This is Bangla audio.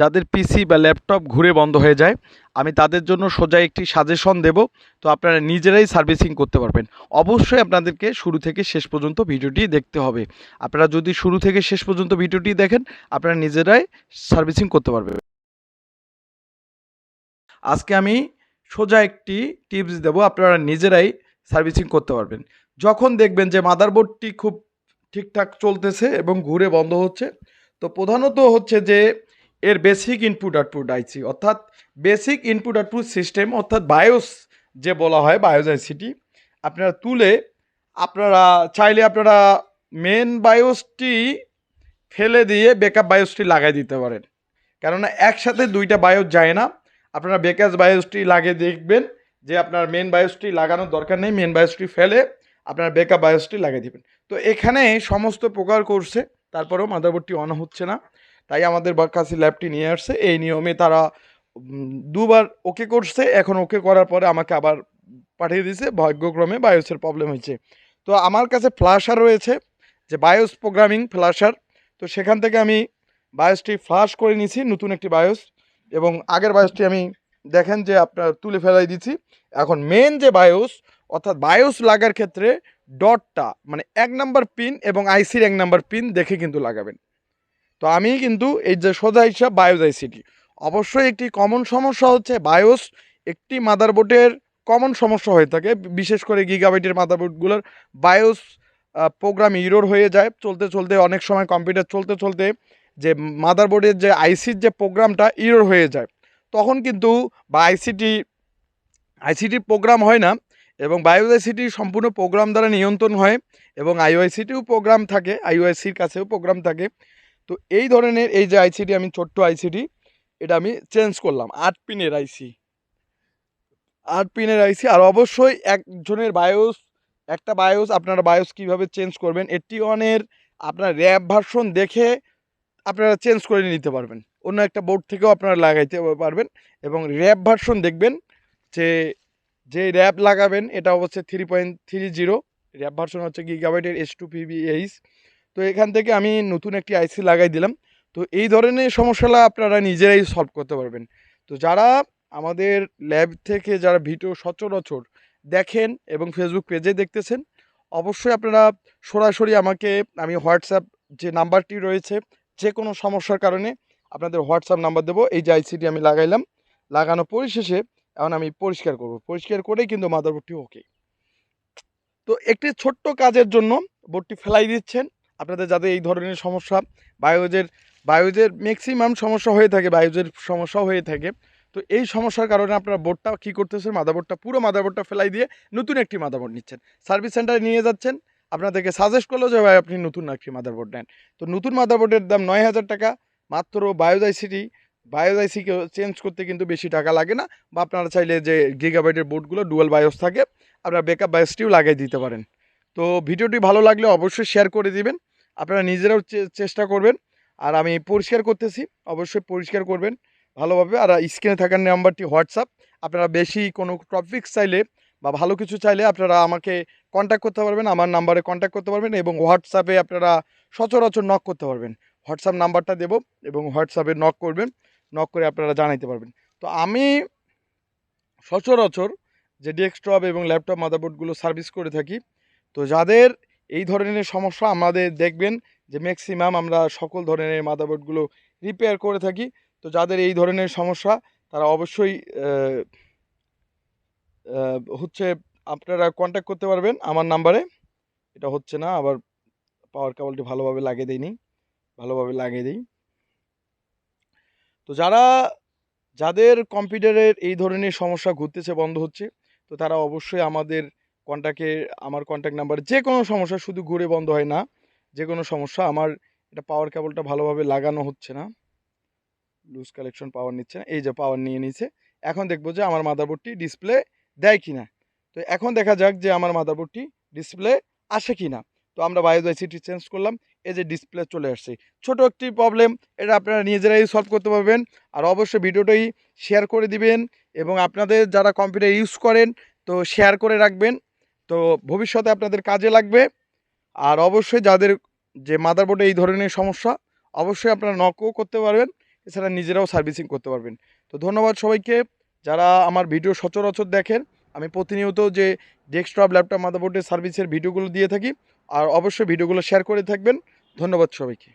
যাদের পিসি বা ল্যাপটপ ঘুরে বন্ধ হয়ে যায়, আমি তাদের জন্য সোজা একটি সাজেশন দেব। তো আপনারা নিজেরাই সার্ভিসিং করতে পারবেন। অবশ্যই আপনাদেরকে শুরু থেকে শেষ পর্যন্ত ভিডিওটি দেখতে হবে। আপনারা যদি শুরু থেকে শেষ পর্যন্ত ভিডিওটি দেখেন, আপনারা নিজেরাই সার্ভিসিং করতে পারবেন আজকে আমি সোজা একটি টিপস দেব, আপনারা নিজেরাই সার্ভিসিং করতে পারবেন। যখন দেখবেন যে মাদারবোর্ডটি খুব ঠিকঠাক চলতেছে এবং ঘুরে বন্ধ হচ্ছে, তো প্রধানত হচ্ছে যে এর বেসিক ইনপুট আউটপুট আইসি অর্থাৎ বেসিক ইনপুট আউটপুট সিস্টেম অর্থাৎ বায়োস যে বলা হয় বায়োস আইসিটি আপনারা তুলে আপনারা চাইলে আপনারা মেন বায়োসটি ফেলে দিয়ে বেকআপ বায়োসটি লাগাই দিতে পারেন। কেননা একসাথে দুইটা বায়োস যায় না। আপনারা বেকাস বায়োসটি লাগিয়ে দেখবেন যে আপনার মেন বায়োসটি লাগানোর দরকার নেই মেন বায়োসটি ফেলে আপনার বেকআপ বায়োসটি লাগিয়ে দিবেন। তো এখানে সমস্ত প্রকার করছে তারপরেও মাদারবোর্ডটি অন হচ্ছে না। তাই আমাদের কাছে ল্যাবটি নিয়ে আসছে। এই নিয়মে তারা দুবার ওকে করছে, এখন ওকে করার পরে আমাকে আবার পাঠিয়ে দিয়েছে ভাগ্যক্রমে বায়োসের প্রবলেম হয়েছে। তো আমার কাছে ফ্লাশার রয়েছে, যে বায়োস প্রোগ্রামিং ফ্লাশার। তো সেখান থেকে আমি বায়োসটি ফ্লাশ করে নিয়েছি নতুন একটি বায়োস। এবং আগের বায়োসটি আমি দেখেন যে আপনার তুলে ফেলাই দিচ্ছি এখন মেন যে বায়োস, অর্থাৎ বায়োস লাগার ক্ষেত্রে ডটটা মানে এক নাম্বার পিন এবং আইসির এক নাম্বার পিন দেখে কিন্তু লাগাবেন। তো আমি কিন্তু এই যে সোজা হিসাব বায়োস আইসিটি অবশ্যই একটি কমন সমস্যা হচ্ছে বায়োস একটি মাদারবোর্ডের কমন সমস্যা হয়ে থাকে। বিশেষ করে গিগাবাইটের মাদারবোর্ডগুলোর বায়োস প্রোগ্রাম ইরোর হয়ে যায়। চলতে চলতে, অনেক সময় কম্পিউটার চলতে চলতে যে মাদারবোর্ডের যে আইসির যে প্রোগ্রামটা ইরোর হয়ে যায়। তখন কিন্তু বা আইসিটি আইসিটির প্রোগ্রাম হয় না এবং বায়োস সম্পূর্ণ প্রোগ্রাম দ্বারা নিয়ন্ত্রণ হয় এবং আইওআইসিটিও প্রোগ্রাম থাকে আইওআইসির কাছেও প্রোগ্রাম থাকে। তো এই ধরনের এই যে আইসিটি আমি ছোট্ট আইসিটি এটা আমি চেঞ্জ করলাম। আট পিনের আইসি আট পিনের আইসি আর অবশ্যই একজনের বায়োস একটা বায়োস আপনারা বায়োস কীভাবে চেঞ্জ করবেন এটি অনের আপনার র্যাব ভার্সন দেখে আপনারা চেঞ্জ করে নিতে পারবেন। অন্য একটা বোর্ড থেকেও আপনারা লাগাইতে পারবেন এবং র্যাব ভার্সন দেখবেন যে যে র্যাব লাগাবেন, এটা হচ্ছে three point three zero RAM version হচ্ছে গিগাবাইটের এস টু পিবিএইচ তো এখান থেকে আমি নতুন একটি আইসি লাগাই দিলাম। তো এই ধরনের সমস্যাটা আপনারা নিজেরাই সলভ করতে পারবেন। তো যারা আমাদের ল্যাব থেকে যারা ভিডিও সচরাচর দেখেন এবং ফেসবুক পেজে দেখতেছেন, অবশ্যই আপনারা সরাসরি আমাকে, আমি হোয়াটসঅ্যাপ যে নাম্বারটি রয়েছে যে কোনো সমস্যার কারণে আপনাদের হোয়াটসঅ্যাপ নাম্বার দেবো। এই যে আইসিটি আমি লাগাইলাম, লাগানো পরিশেষে এখন আমি পরিষ্কার করব। পরিষ্কার করেই কিন্তু মাদারবোর্ডটি ওকে তো একটি ছোট্ট কাজের জন্য বোর্ডটি ফেলাই দিচ্ছেন। আপনাদের যাদের এই ধরনের সমস্যা, বায়োজের বায়োজের ম্যাক্সিমাম সমস্যা হয়ে থাকে, বায়োজের সমস্যা হয়ে থাকে। তো এই সমস্যার কারণে আপনার বোর্ডটা কী করতেছেন? মাদারবোর্ডটা, পুরো মাদারবোর্ডটা ফেলাই দিয়ে নতুন একটি মাদারবোর্ড নিচ্ছেন। সার্ভিস সেন্টারে নিয়ে যাচ্ছেন। আপনাদেরকে সাজেস্ট করল যে, ভাই, আপনি নতুন একটি মাদারবোর্ড নেন। তো নতুন মাদারবোর্ডের দাম নয় হাজার টাকা, মাত্র বায়োজাইসিটি, বায়োজাইসিকে চেঞ্জ করতে কিন্তু বেশি টাকা লাগে না। বা আপনারা চাইলে যে গিগাবাইটের বোর্ডগুলো ডুয়াল বায়োস থাকে, আপনারা বেকআপ বায়োসটিও লাগিয়ে দিতে পারেন। তো ভিডিওটি ভালো লাগলে অবশ্যই শেয়ার করে দিবেন। আপনারা নিজেরাও চেষ্টা করবেন। আর আমি পরিষ্কার করতেছি, অবশ্যই পরিষ্কার করবেন ভালোভাবে। আর স্ক্রিনে থাকার নাম্বারটি হোয়াটসঅ্যাপ। আপনারা বেশি কোনো টপিক্স চাইলে বা ভালো কিছু চাইলে আপনারা আমাকে কন্ট্যাক্ট করতে পারবেন, আমার নাম্বারে কন্ট্যাক্ট করতে পারবেন এবং হোয়াটসঅ্যাপে আপনারা সচরাচর নক করতে পারবেন। হোয়াটসঅ্যাপ নাম্বারটা দেব এবং হোয়াটসঅ্যাপে নক করবেন নক করে আপনারা জানাইতে পারবেন। তো আমি সচরাচর যে ডেস্কটপ এবং ল্যাপটপ মাদারবোর্ডগুলো সার্ভিস করে থাকি তো যাদের এই ধরনের সমস্যা আমাদের দেখবেন যে ম্যাক্সিমাম আমরা সকল ধরনের মাদারবোর্ডগুলো রিপেয়ার করে থাকি, তো যাদের এই ধরনের সমস্যা তারা অবশ্যই হচ্ছে আপনারা কন্ট্যাক্ট করতে পারবেন। আমার নাম্বারে এটা হচ্ছে না, আবার পাওয়ার কেবলটি ভালোভাবে লাগিয়ে দিইনি। ভালোভাবে লাগিয়ে দিই। তো যারা, যাদের কম্পিউটারের এই ধরনের সমস্যা ঘুরতেছে, বন্ধ হচ্ছে, তো তারা অবশ্যই আমাদের কন্ট্যাক্টে আমার কন্ট্যাক্ট নাম্বার যে কোনো সমস্যা শুধু ঘুরে বন্ধ হয় না, যে কোনো সমস্যা আমার, এটা পাওয়ার কেবলটা ভালোভাবে লাগানো হচ্ছে না লুজ কালেকশন পাওয়ার নিচ্ছে না, এই যে পাওয়ার নিয়ে নিচ্ছে এখন দেখব যে আমার মাদারবোর্ডটি ডিসপ্লে দেয় কি না তো এখন দেখা যাক যে আমার মাদারবোর্ডটি ডিসপ্লে আসে কি না তো আমরা বায়োজাইসিটি চেঞ্জ করলাম, এই যে ডিসপ্লে চলে আসছে। ছোট একটি প্রবলেম এটা আপনারা নিজেরাই সলভ করতে পারবেন, আর অবশ্যই ভিডিওটাই শেয়ার করে দিবেন, এবং আপনাদের যারা কম্পিউটার ইউজ করেন, তো শেয়ার করে রাখবেন। তো ভবিষ্যতে আপনাদের কাজে লাগবে। আর অবশ্যই যাদের যে মাদারবোর্ডে এই ধরনের সমস্যা, অবশ্যই আপনারা নকও করতে পারবেন, এছাড়া নিজেরাও সার্ভিসিং করতে পারবেন। তো ধন্যবাদ সবাইকে। যারা আমার ভিডিও সচরাচর দেখেন, আমি প্রতিনিয়ত যে ডেস্কটপ ল্যাপটপ মাদারবোর্ডের সার্ভিসের ভিডিওগুলো দিয়ে থাকি, আর অবশ্যই ভিডিওগুলো শেয়ার করে থাকবেন। ধন্যবাদ সবাইকে।